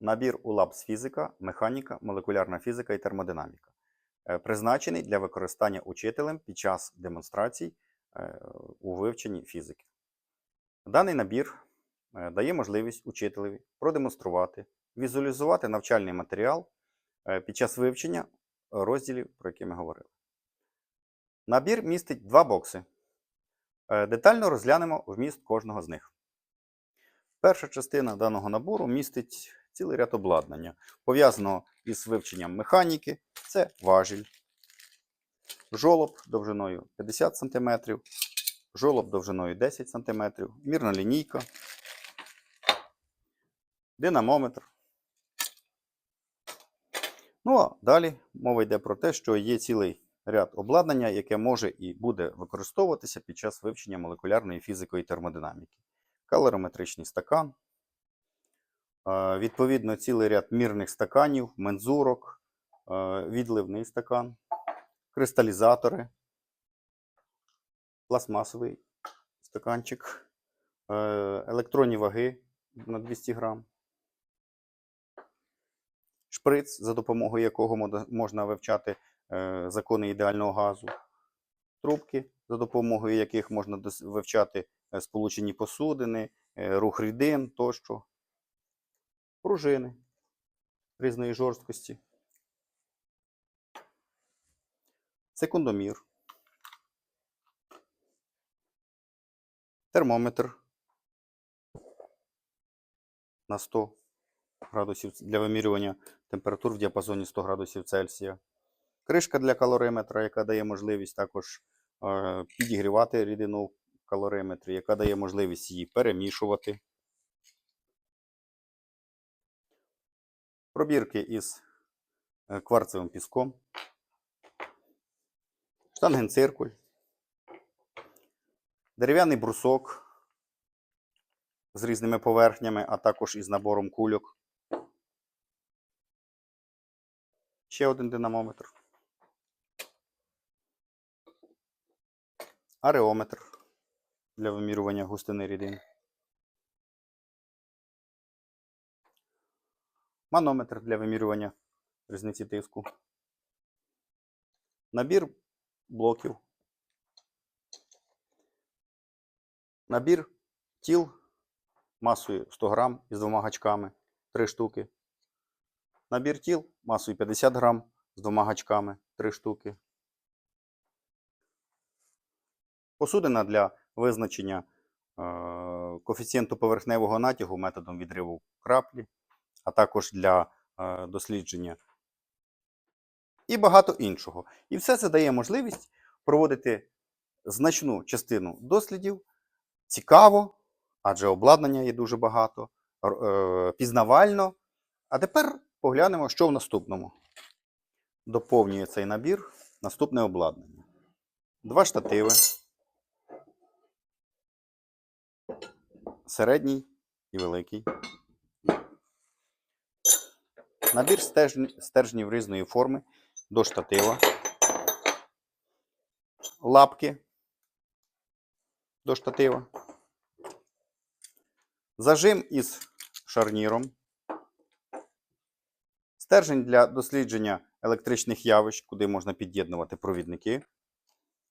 Набір УЛАБ з фізика, механіка, молекулярна фізика і термодинаміка. Е, Призначений для використання учителем під час демонстрацій е, у вивченні фізики. Даний набір е, дає можливість учителеві продемонструвати, візуалізувати навчальний матеріал під час вивчення розділів, про які ми говорили. Набір містить два бокси. Детально розглянемо вміст кожного з них. Перша частина даного набору містить цілий ряд обладнання, пов'язаного із вивченням механіки. Це важіль, жолоб довжиною 50 см, жолоб довжиною 10 см, мірна лінійка, динамометр. Ну а далі мова йде про те, що є цілий ряд обладнання, яке може і буде використовуватися під час вивчення молекулярної фізики і термодинаміки. Калориметричний стакан, відповідно, цілий ряд мірних стаканів, мензурок, відливний стакан, кристалізатори, пластмасовий стаканчик, електронні ваги на 200 грам, шприц, за допомогою якого можна вивчати е, закони ідеального газу, трубки, за допомогою яких можна вивчати е, сполучені посудини, е, рух рідин тощо, пружини різної жорсткості, секундомір, термометр на 100 градусів для вимірювання температур в діапазоні 100 градусів Цельсія. Кришка для калориметра, яка дає можливість також е, підігрівати рідину в калориметрі, яка дає можливість її перемішувати. Пробірки із е, кварцевим піском. Штангенциркуль. Дерев'яний брусок з різними поверхнями, а також із набором кульок. Ще один динамометр. Ареометр для вимірювання густини рідин. Манометр для вимірювання різниці тиску. Набір блоків. Набір тіл масою 100 грам із двома гачками 3 штуки. Набір тіл масою 50 грам з двома гачками 3 штуки. Посудина для визначення е, коефіцієнту поверхневого натягу методом відриву краплі, а також для е, дослідження і багато іншого. І все це дає можливість проводити значну частину дослідів цікаво, адже обладнання є дуже багато, е, пізнавально. А тепер поглянемо, що в наступному. Доповнює цей набір наступне обладнання. Два штативи. Середній і великий. Набір стержнів різної форми до штатива. Лапки до штатива. Зажим із шарніром. Стержень для дослідження електричних явищ, куди можна під'єднувати провідники.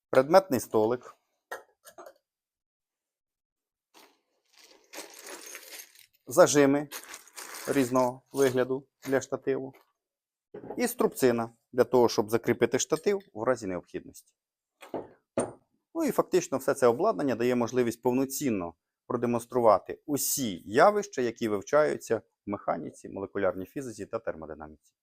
Предметний столик. Зажими різного вигляду для штативу. І струбцина для того, щоб закріпити штатив в разі необхідності. Ну і фактично все це обладнання дає можливість повноцінно продемонструвати усі явища, які вивчаються в механіці, молекулярній фізиці та термодинаміці.